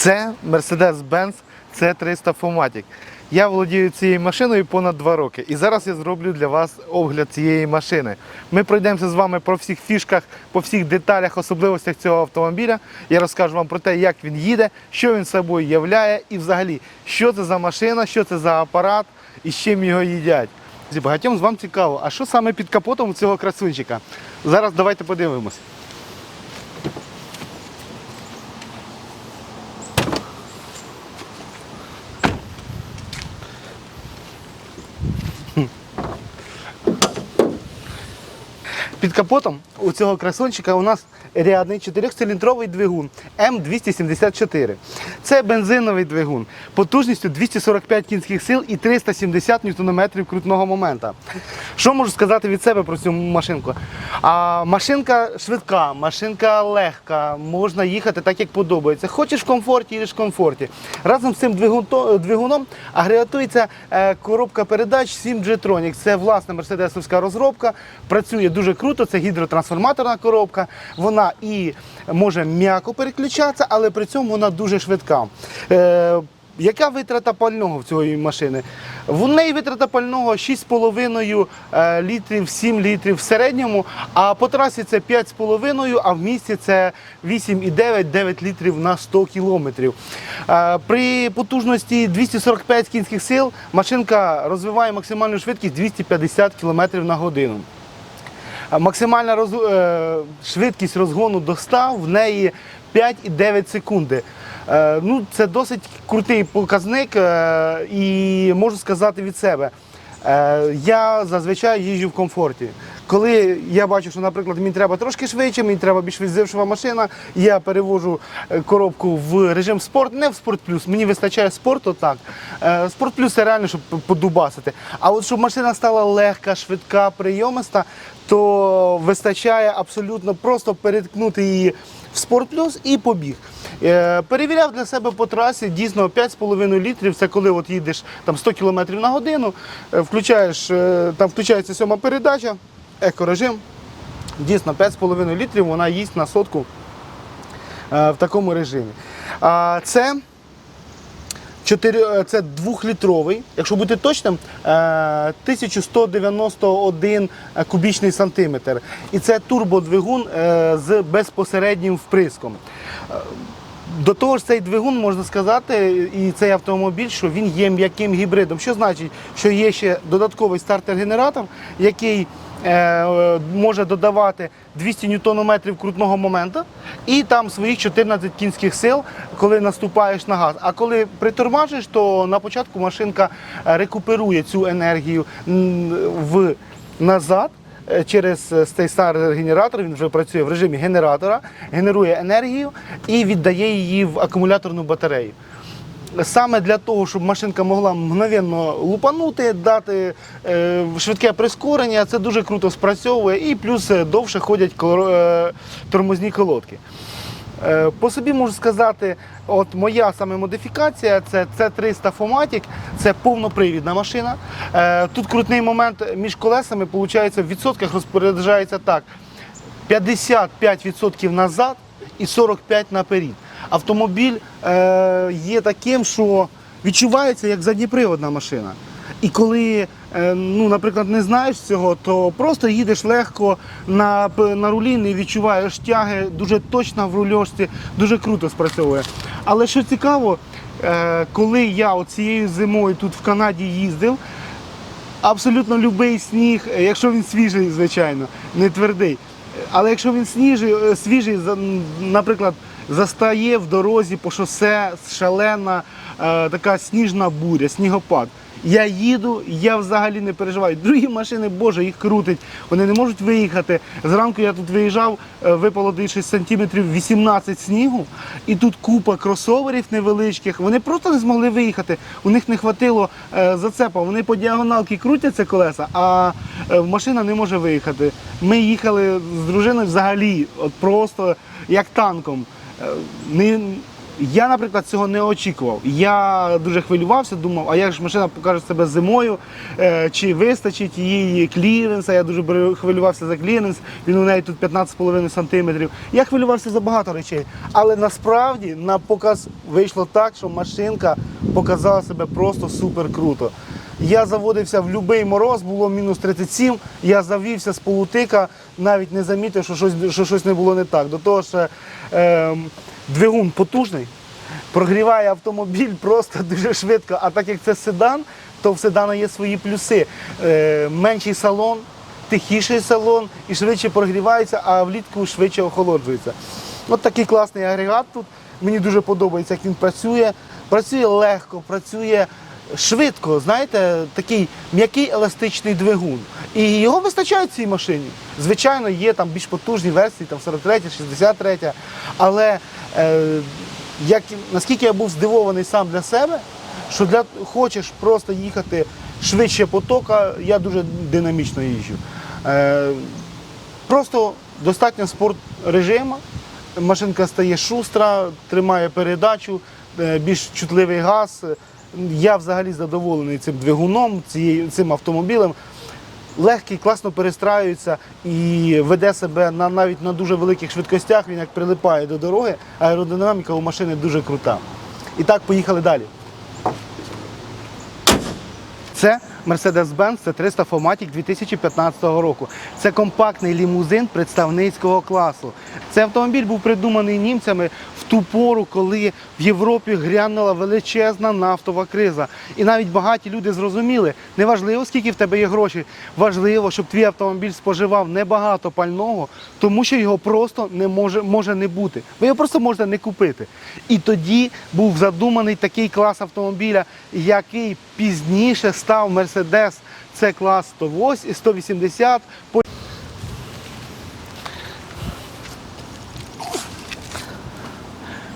Це Mercedes-Benz C300 Fomatic. Я володію цією машиною понад два роки. І зараз я зроблю для вас огляд цієї машини. Ми пройдемося з вами по всіх фішках, по всіх деталях, особливостях цього автомобіля. Я розкажу вам про те, як він їде, що він собою являє і взагалі, що це за машина, що це за апарат і з чим його їдять. Багатьом з вам цікаво, а що саме під капотом у цього красунчика? Зараз давайте подивимось. Під капотом у цього красончика у нас рядний 4-циліндровий двигун М274. Це бензиновий двигун потужністю 245 кінських сил і 370 ньютонометрів крутного момента. Що можу сказати від себе про цю машинку? А, машинка швидка, машинка легка, можна їхати так, як подобається. Хочеш в комфорті, їдеш в комфорті. Разом з цим двигуном агрегатується е, коробка передач 7 G-Tronic. Це власна мерседесовська розробка. Працює дуже круто. Це гідротрансформаторна коробка. Вона і може м'яко переключатися, але при цьому вона дуже швидка. Е, яка витрата пального в цієї машини? В неї витрата пального 6,5 е, літрів, 7 літрів в середньому, а по трасі це 5,5, а в місті це 8,9-9 літрів на 100 кілометрів. Е, При потужності 245 кінських сил машинка розвиває максимальну швидкість 250 км на годину. Максимальна роз... е, швидкість розгону до 100 в неї 5,9 секунди. Е, Ну, це досить крутий показник, е, і можу сказати від себе. Я зазвичай їжджу в комфорті. Коли я бачу, що, наприклад, мені треба трошки швидше, мені треба більш відзившова машина, я перевожу е, коробку в режим спорт, не в спорт плюс. Мені вистачає спорту так. Е, Спорт плюс це реально, щоб подубасити. А от щоб машина стала легка, швидка, прийомиста, то вистачає абсолютно просто переткнути її в спорт плюс і побіг. Е, Перевіряв для себе по трасі, дійсно 5,5 літрів. Це коли от їдеш там 100 км на годину, включаєш, там включається сьома передача, екорежим. Дійсно, 5,5 літрів вона їсть на сотку е, в такому режимі. Це 4, е, це двохлітровий, якщо бути точним, е, 1191 кубічний сантиметр. І це турбодвигун е, з безпосереднім вприском. Е, До того ж, цей двигун можна сказати, і цей автомобіль, що він є м'яким гібридом. Що значить, що є ще додатковий стартер-генератор, який е, е, може додавати 200 ньютонометрів крутного моменту і там своїх 14 кінських сил, коли наступаєш на газ. А коли притормажиш, то на початку машинка е, рекуперує цю енергію в назад. е, Через е, цей стартер генератор він вже працює в режимі генератора, генерує енергію і віддає її в акумуляторну батарею. Саме для того, щоб машинка могла мгновенно лупанути, дати е, швидке прискорення, це дуже круто спрацьовує і плюс е, довше ходять е, тормозні колодки. По собі можу сказати, от моя саме модифікація це C300 Fomatic, це повнопривідна машина. Тут крутний момент між колесами, виходить, в відсотках розпоряджається так: 55% назад і 45% наперед. Автомобіль е, є таким, що відчувається як задніприводна машина. І коли, е, ну, наприклад, не знаєш цього, то просто їдеш легко на, на рулі, не відчуваєш тяги, дуже точно в рульошці, дуже круто спрацьовує. Але що цікаво, е, коли я цією зимою тут в Канаді їздив, абсолютно будь-який сніг, якщо він свіжий, звичайно, не твердий. Але якщо він сніжий, свіжий, наприклад, застає в дорозі по шосе шалена е, така сніжна буря, снігопад. Я їду, я взагалі не переживаю. Другі машини, боже, їх крутить, вони не можуть виїхати. Зранку я тут виїжджав, е, випало десь 6 сантиметрів 18 снігу, і тут купа кросоверів невеличких. Вони просто не змогли виїхати. У них не хватило е, зацепа. Вони по діагоналки крутяться колеса, а е, машина не може виїхати. Ми їхали з дружиною взагалі, от просто як танком. Е, Не, Я, наприклад, цього не очікував. Я дуже хвилювався, думав, а як ж машина покаже себе зимою, е, чи вистачить її кліренса. Я дуже хвилювався за кліренс, він у неї тут 15,5 см. Я хвилювався за багато речей. Але насправді на показ вийшло так, що машинка показала себе просто супер круто. Я заводився в будь-який мороз, було мінус 37, я завівся з полутика, навіть не замітив, що щось, що щось не було не так. До того ж, е, двигун потужний, прогріває автомобіль просто дуже швидко. А так як це седан, то в седана є свої плюси. Е, менший салон, тихіший салон і швидше прогрівається, а влітку швидше охолоджується. От такий класний агрегат тут. Мені дуже подобається, як він працює. Працює легко, працює швидко, знаєте, такий м'який еластичний двигун. І його вистачає цій машині. Звичайно, є там більш потужні версії, там 43, 63, але е, як, наскільки я був здивований сам для себе, що для, хочеш просто їхати швидше потока, я дуже динамічно їжджу. Е, Просто достатньо спорт режиму. Машинка стає шустра, тримає передачу, е, більш чутливий газ. Я взагалі задоволений цим двигуном, цим автомобілем. Легкий, класно перестраюється і веде себе на, навіть на дуже великих швидкостях. Він як прилипає до дороги, аеродинаміка у машини дуже крута. І так, поїхали далі. Це Mercedes-Benz C300 Fomatic 2015 року. Це компактний лімузин представницького класу. Цей автомобіль був придуманий німцями ту пору, коли в Європі грянула величезна нафтова криза. І навіть багаті люди зрозуміли, неважливо, скільки в тебе є грошей, важливо, щоб твій автомобіль споживав небагато пального, тому що його просто не може, може не бути. Ви його просто можете не купити. І тоді був задуманий такий клас автомобіля, який пізніше став Mercedes. Це клас 108, 180.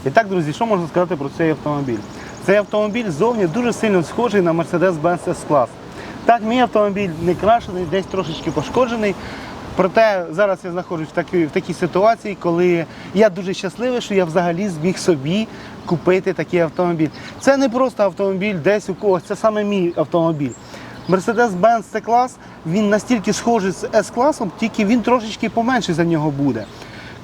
І так, друзі, що можна сказати про цей автомобіль? Цей автомобіль зовні дуже сильно схожий на Mercedes-Benz S-Class. Так, мій автомобіль не крашений, десь трошечки пошкоджений. Проте зараз я знаходжусь в такій, в такій ситуації, коли я дуже щасливий, що я взагалі зміг собі купити такий автомобіль. Це не просто автомобіль десь у когось, це саме мій автомобіль. Mercedes-Benz C-клас, він настільки схожий з S-класом, тільки він трошечки поменший за нього буде.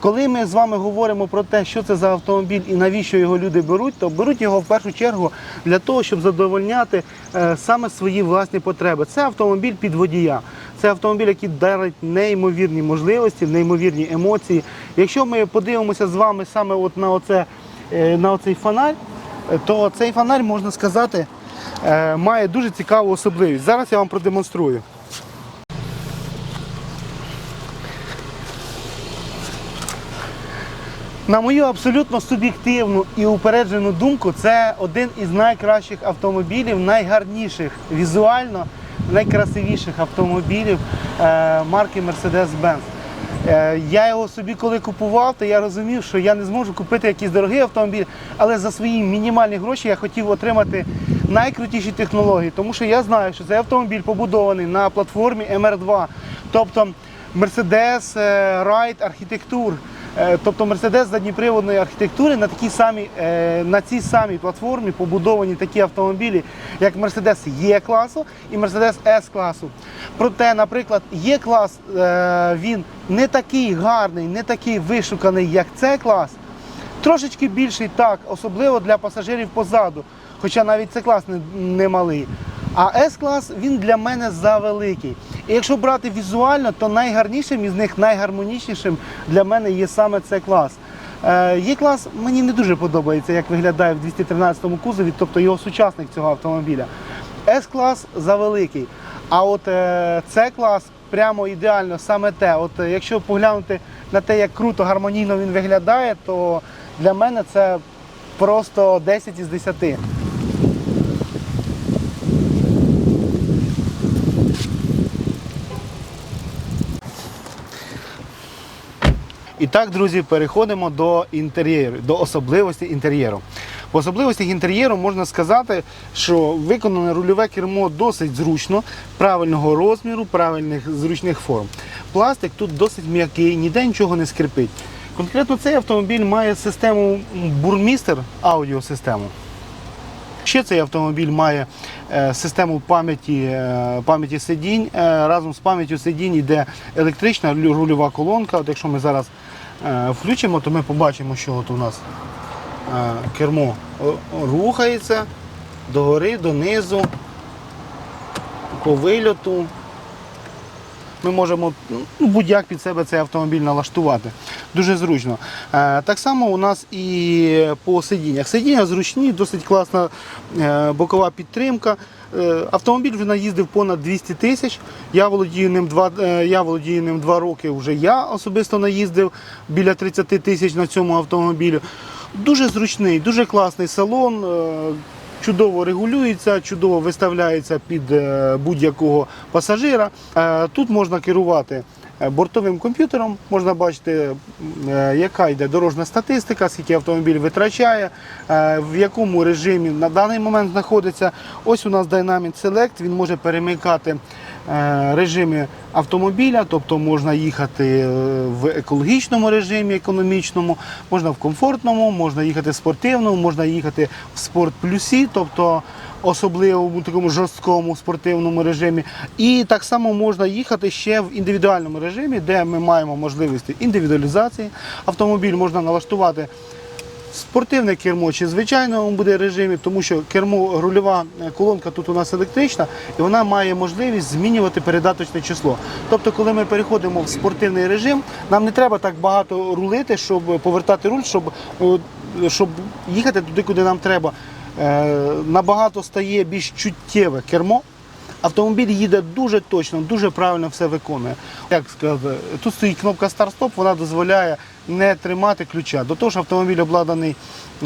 Коли ми з вами говоримо про те, що це за автомобіль і навіщо його люди беруть, то беруть його в першу чергу для того, щоб задовольняти е, саме свої власні потреби. Це автомобіль під водія. Це автомобіль, який дарить неймовірні можливості, неймовірні емоції. Якщо ми подивимося з вами саме от на, оце, е, на оцей фонарь, е, то цей фонарь, можна сказати, має дуже цікаву особливість. Зараз я вам продемонструю. На мою абсолютно суб'єктивну і упереджену думку, це один із найкращих автомобілів, найгарніших візуально, найкрасивіших автомобілів е, марки Mercedes-Benz. Е, я його собі коли купував, то я розумів, що я не зможу купити якийсь дорогий автомобіль, але за свої мінімальні гроші я хотів отримати найкрутіші технології, тому що я знаю, що цей автомобіль побудований на платформі MR2, тобто Mercedes е, Ride архітектур. Е, Тобто Мерседес задніприводної архітектури на такій самій, е, на цій самій платформі побудовані такі автомобілі, як Мерседес Є класу і Мерседес С класу. Проте, наприклад, Є клас е, він не такий гарний, не такий вишуканий, як С клас. Трошечки більший так, особливо для пасажирів позаду, хоча навіть С клас не, не малий. А С-клас він для мене завеликий. І якщо брати візуально, то найгарнішим із них, найгармонічнішим для мене є саме цей клас. Е, є клас мені не дуже подобається, як виглядає в 213 му кузові, тобто його сучасник цього автомобіля. С-клас завеликий. А от е, С-клас прямо ідеально саме те. От е, якщо поглянути на те, як круто, гармонійно він виглядає, то для мене це просто 10 із 10. І так, друзі, переходимо до інтер'єру, до особливостей інтер'єру. В особливостях інтер'єру можна сказати, що виконане рульове кермо досить зручно, правильного розміру, правильних зручних форм. Пластик тут досить м'який, ніде нічого не скрипить. Конкретно цей автомобіль має систему бурмістер аудіосистему. Ще цей автомобіль має е, систему пам'яті, е, пам'яті сидінь. Е, разом з пам'яттю сидінь йде електрична рульова колонка. От якщо ми зараз включимо, то ми побачимо, що от у нас е, кермо о- рухається догори, донизу, по вильоту. Ми можемо ну, будь-як під себе цей автомобіль налаштувати. Дуже зручно. Е, так само у нас і по сидіннях. Сидіння зручні, досить класна е, бокова підтримка. Е, автомобіль вже наїздив понад 200 тисяч. Я володію ним два, е, я володію ним два роки. Вже я особисто наїздив біля 30 тисяч на цьому автомобілі. Дуже зручний, дуже класний салон. е, чудово регулюється, чудово виставляється під будь-якого пасажира. Тут можна керувати бортовим комп'ютером, можна бачити, е, яка йде дорожня статистика, скільки автомобіль витрачає, е, в якому режимі на даний момент знаходиться. Ось у нас Dynamic Select, він може перемикати е, режими автомобіля, тобто можна їхати е, в екологічному режимі, економічному, можна в комфортному, можна їхати в спортивному, можна їхати в спорт плюсі, тобто особливому такому жорсткому спортивному режимі. І так само можна їхати ще в індивідуальному режимі, де ми маємо можливості індивідуалізації. Автомобіль можна налаштувати спортивне кермо чи звичайному буде режимі, тому що кермо рульова е, колонка тут у нас електрична, і вона має можливість змінювати передаточне число. Тобто, коли ми переходимо в спортивний режим, нам не треба так багато рулити, щоб повертати руль, щоб, е, щоб їхати туди, куди нам треба. Е, Набагато стає більш чуттєве кермо. Автомобіль їде дуже точно, дуже правильно все виконує. Як сказати, тут стоїть кнопка старт-стоп, вона дозволяє не тримати ключа. До того ж, автомобіль обладнаний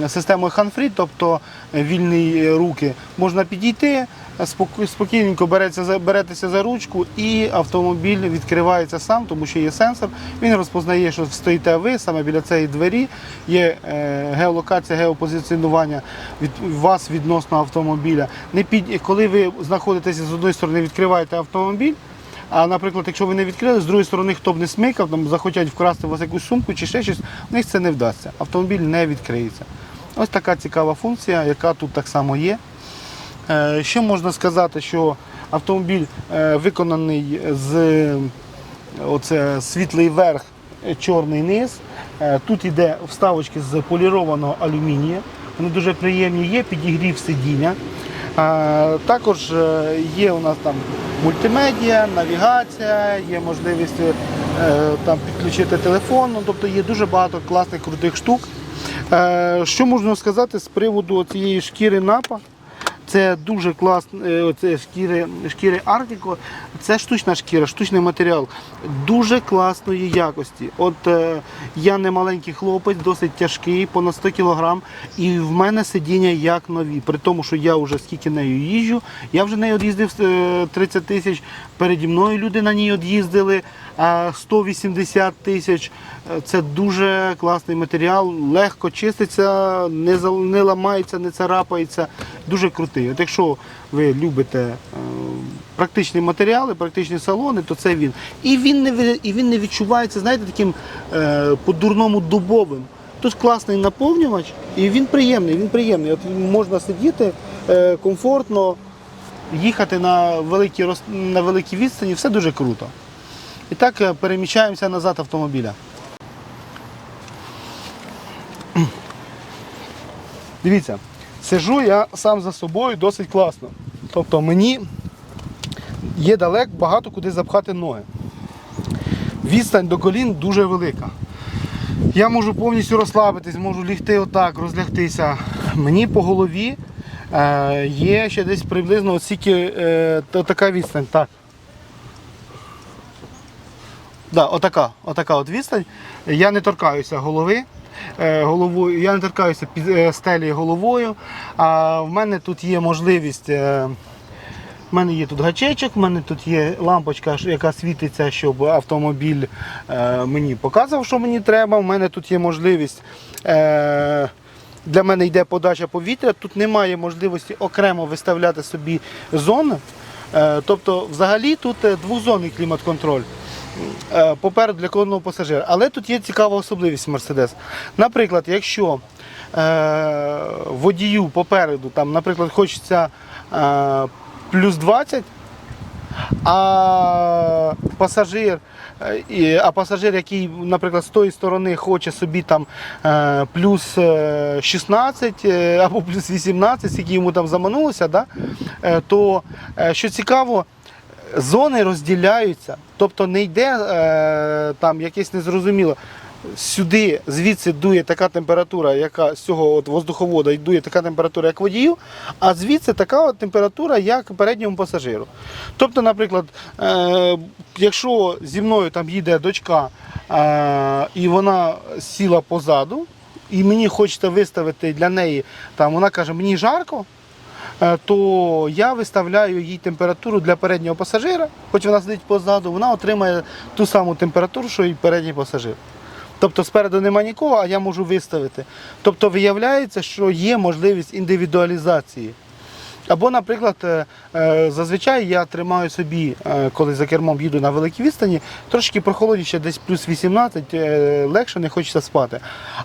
системою handfree, тобто е, вільні е, руки. Можна підійти, споко- спокійненько береться беретеся за ручку і автомобіль відкривається сам, тому що є сенсор. Він розпознає, що стоїте ви саме біля цієї двері. Є е, геолокація, геопозиціонування від вас відносно автомобіля. Не під коли ви знаходитеся з одної сторони, відкриваєте автомобіль. А наприклад, якщо ви не відкрили, з другої сторони, хто б не смикав, там захотять вкрасти у вас якусь сумку чи ще щось, в них це не вдасться. Автомобіль не відкриється. Ось така цікава функція, яка тут так само є. Е, Що можна сказати, що автомобіль е, виконаний з оце, світлий верх, е, чорний низ. Тут йде вставочки з полірованого алюмінія. Вони дуже приємні, є підігрів сидіння. Також е, є у нас там мультимедіа, навігація, є можливість е, там, підключити телефон, ну, тобто є дуже багато класних крутих штук. Е, Що можна сказати з приводу цієї шкіри напа? Це дуже класно, це шкіри, шкіри Арктико. Це штучна шкіра, штучний матеріал дуже класної якості. От е, я не маленький хлопець, досить тяжкий, понад 100 кг, і в мене сидіння як нові. При тому, що я вже скільки нею їжджу, я вже нею від'їздив е, 30 тисяч. Переді мною люди на ній від'їздили е, 180 тисяч. Е, Це дуже класний матеріал, легко чиститься, не, ламається, не царапається. Дуже крутий. От якщо ви любите е, практичні матеріали, практичні салони, то це він. І він не, і він не відчувається, знаєте, таким е, по-дурному дубовим. Тут класний наповнювач, і він приємний, він приємний. От можна сидіти е, комфортно, їхати на великі, на великій відстані, все дуже круто. І так переміщаємося назад автомобіля. Дивіться, сижу я сам за собою досить класно. Тобто мені є далеко багато куди запхати ноги. Відстань до колін дуже велика. Я можу повністю розслабитись, можу лігти отак, розлягтися. Мені по голові е, є ще десь приблизно оскільки е, така відстань. Так. Да, отака, отака от відстань. Я не торкаюся голови. Е, Головою, я не торкаюся під е, стелі головою. А в мене тут є можливість. е, в мене є тут гачечок, в мене тут є лампочка, яка світиться, щоб автомобіль е, мені показував, що мені треба. У мене тут є можливість. Е, для мене йде подача повітря. Тут немає можливості окремо виставляти собі зони. Е, тобто, взагалі тут е, двозонний клімат-контроль. Е, попереду для кожного пасажира. Але тут є цікава особливість Mercedes. Наприклад, якщо е, водію попереду, там, наприклад, хочеться е, плюс 20, а пасажир, а пасажир, який, наприклад, з тої сторони хоче собі там плюс е, 16 е, або плюс 18, скільки йому там заманулося, да? то що цікаво, зони розділяються, тобто не йде е, там якесь незрозуміло. Сюди, звідси дує така температура, яка з цього от воздуховода й дує така температура, як водію, а звідси така от температура, як передньому пасажиру. Тобто, наприклад, е, якщо зі мною там їде дочка е, і вона сіла позаду, і мені хочеться виставити для неї, там вона каже, мені жарко, то я виставляю їй температуру для переднього пасажира, хоч вона сидить позаду, вона отримає ту саму температуру, що і передній пасажир. Тобто спереду нема нікого, а я можу виставити. Тобто виявляється, що є можливість індивідуалізації. Або, наприклад, е, е, зазвичай я тримаю собі, е, коли за кермом їду на великій відстані, трошки прохолодніше, десь плюс 18, е, легше не хочеться спати.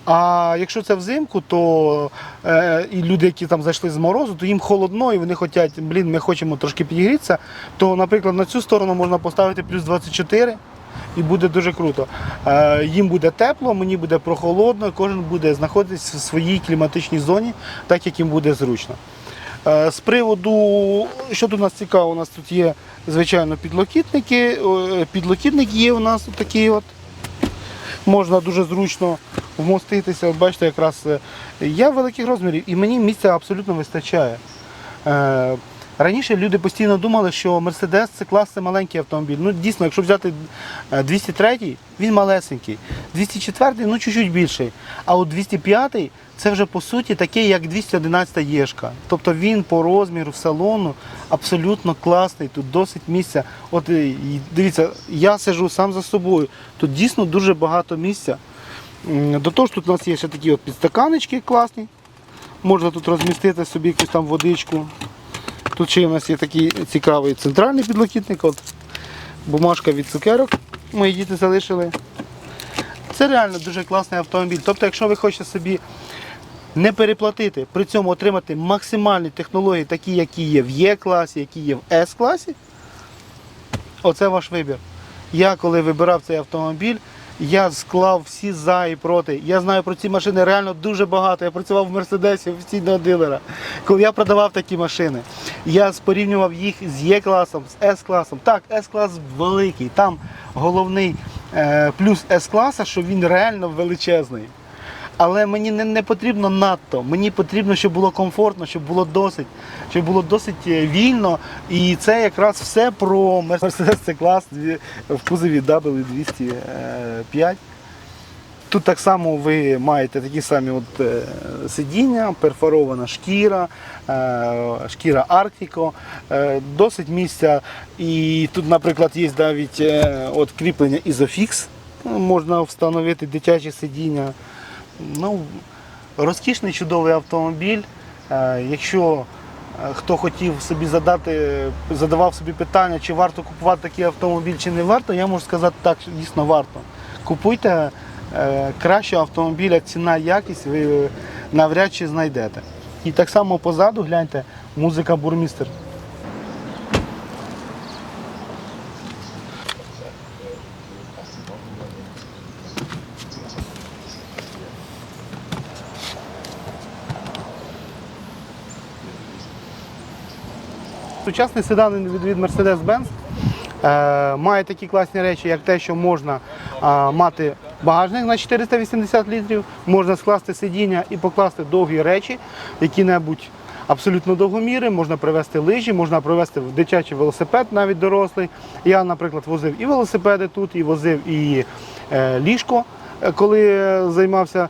А якщо це взимку, то і люди, які там зайшли з морозу, то їм холодно і вони хочуть, блін, ми хочемо трошки підігрітися, то, наприклад, на цю сторону можна поставити плюс 24 і буде дуже круто. Їм буде тепло, мені буде прохолодно, кожен буде знаходитись в своїй кліматичній зоні, так як їм буде зручно. Е, З приводу, що тут нас цікаво, у нас тут є, звичайно, підлокітники. Е, Підлокітник є у нас такий от. Можна дуже зручно вмоститися. От бачите, якраз е, я великих розмірів і мені місця абсолютно вистачає. Е, Раніше люди постійно думали, що Mercedes це клас, це маленький автомобіль. Ну дійсно, якщо взяти е, 203, він малесенький. 204 ну чуть-чуть більший. А от 205 це вже по суті такий, як 211 Єшка. Тобто він по розміру салону абсолютно класний, тут досить місця. От е, дивіться, я сижу сам за собою. Тут дійсно дуже багато місця. До того ж, тут у нас є ще такі от підстаканечки класні. Можна тут розмістити собі якусь там водичку. Тут у нас є такий цікавий центральний підлокітник. От, бумажка від цукерок. Мої діти залишили. Це реально дуже класний автомобіль. Тобто, якщо ви хочете собі не переплатити, при цьому отримати максимальні технології, такі, які є в Є-класі, які є в С-класі, оце ваш вибір. Я коли вибирав цей автомобіль, я склав всі за і проти. Я знаю про ці машини реально дуже багато. Я працював в Мерседесі офіційного дилера. Коли я продавав такі машини, я порівнював їх з Е-класом, з С-класом. Так, С-клас великий. Там головний е, плюс С-класа, що він реально величезний. Але мені не, не потрібно надто. Мені потрібно, щоб було комфортно, щоб було досить, щоб було досить е, вільно. І це якраз все про Mercedes C-клас в кузові W205. Тут так само ви маєте такі самі от, е, сидіння, перфорована шкіра, е, шкіра Арктико, е, досить місця. І тут, наприклад, є навіть е, от кріплення Isofix, можна встановити дитяче сидіння. Ну, розкішний чудовий автомобіль. Е, Якщо е, хто хотів собі задати, задавав собі питання, чи варто купувати такий автомобіль, чи не варто, я можу сказати так, дійсно варто. Купуйте е, кращого автомобіля, ціна, якість ви навряд чи знайдете. І так само позаду гляньте, музика бурмістер. Сучасний седан від, від Mercedes-Benz е, має такі класні речі, як те, що можна е, мати багажник на 480 літрів, можна скласти сидіння і покласти довгі речі, які-небудь абсолютно довгоміри, можна привезти лижі, можна привезти дитячий велосипед, навіть дорослий. Я, наприклад, возив і велосипеди тут, і возив і е, ліжко, коли займався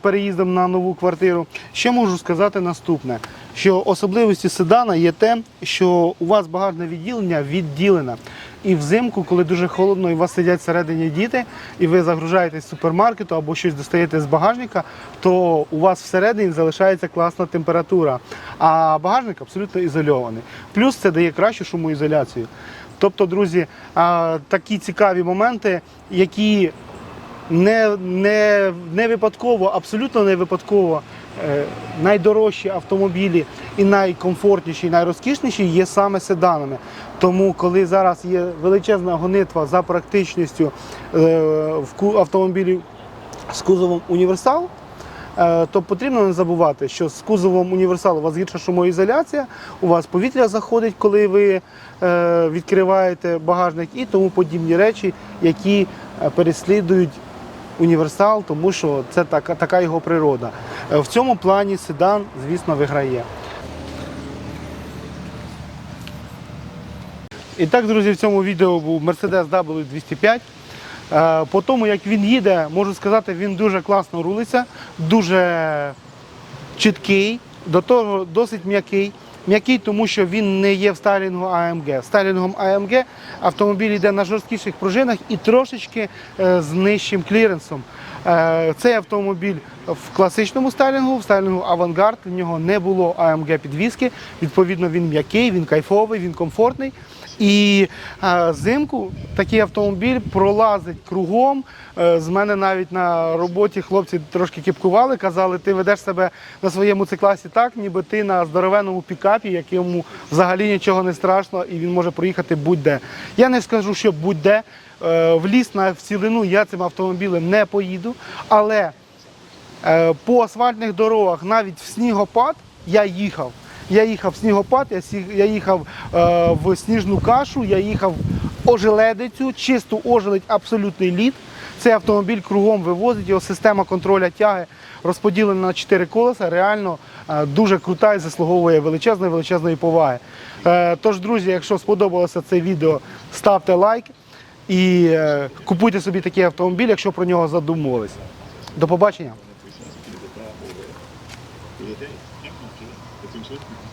переїздом на нову квартиру. Ще можу сказати наступне, що особливістю седана є те, що у вас багажне відділення відділене. І взимку, коли дуже холодно, і у вас сидять всередині діти, і ви загружаєтесь з супермаркету або щось достаєте з багажника, то у вас всередині залишається класна температура. А багажник абсолютно ізольований. Плюс це дає кращу шумоізоляцію. Тобто, друзі, такі цікаві моменти, які не, не, не випадково, абсолютно не випадково найдорожчі автомобілі і найкомфортніші, і найрозкішніші є саме седанами. Тому, коли зараз є величезна гонитва за практичністю е, автомобілів з кузовом універсал, е, то потрібно не забувати, що з кузовом універсал у вас гірша шумоізоляція, у вас повітря заходить, коли ви е, відкриваєте багажник і тому подібні речі, які е, переслідують універсал, тому що це така, така його природа. Е, В цьому плані седан, звісно, виграє. І так, друзі, в цьому відео був Mercedes W205. Е, По тому, як він їде, можу сказати, він дуже класно рулиться, дуже чіткий, до того досить м'який. М'який, тому що він не є в стайлінгу АМГ. Стайлінгом АМГ автомобіль йде на жорсткіших пружинах і трошечки е, з нижчим кліренсом. Е, цей автомобіль в класичному стайлінгу, в стайлінгу Авангард, в нього не було АМГ підвіски. Відповідно, він м'який, він кайфовий, він комфортний. І е, взимку такий автомобіль пролазить кругом. Е, з мене навіть на роботі хлопці трошки кіпкували, казали, ти ведеш себе на своєму цикласі так, ніби ти на здоровенному пікапі, якому взагалі нічого не страшно, і він може проїхати будь-де. Я не скажу, що будь-де. Е, в ліс на цілину я цим автомобілем не поїду, але Е, По асфальтних дорогах, навіть в снігопад, я їхав. Я їхав в снігопад, я, їхав е, в сніжну кашу, я їхав ожеледицю, чисту ожеледь, абсолютний лід. Цей автомобіль кругом вивозить, його система контроля тяги розподілена на 4 колеса, реально е, дуже крута і заслуговує величезної величезної поваги. Е, Тож, друзі, якщо сподобалося це відео, ставте лайк і купуйте собі такий автомобіль, якщо про нього задумувалися. До побачення.